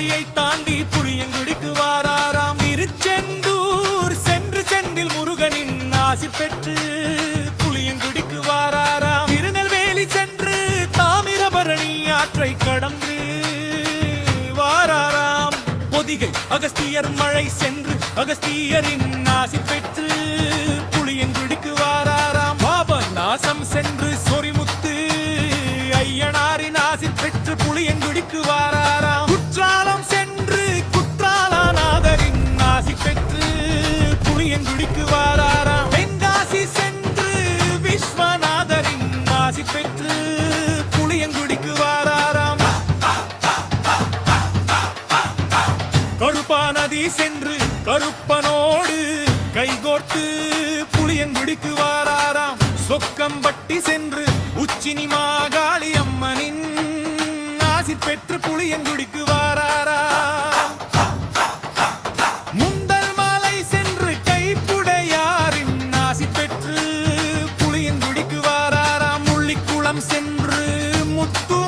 பாதையை தாண்டி புளியங்குடிக்கு வாராராம். திருச்செந்தூர் சென்று செந்தில் முருகனின் ஆசி பெற்று புளியங்குடிக்கு வாராராம். திருநெல்வேலி சென்று தாமிரபரணி ஆற்றை கடந்து வாராராம். பொதிகை அகஸ்தியர் மழை சென்று அகஸ்தியரின் ஆசி பெற்று புளியங்குடிக்கு வாராராம். பாப நாசம் சென்று சொரிமுத்து ஐயனாரின் ஆசி பெற்று புளியங்குடிக்கு வாராராம். புளியங்குடிக்கு வாராராம். தென்காசி சென்று விஸ்வநாதரின் ஆசி பெற்று புளியங்குடிக்கு வாராராம். கருப்பா நதி சென்று கருப்பனோடு கைகோர்த்து புளியங்குடிக்கு வாராராம். சொக்கம்பட்டி சென்று உச்சினி மாகாளி அம்மனின் ஆசி பெற்று புளியங்குடி சென்று முத்து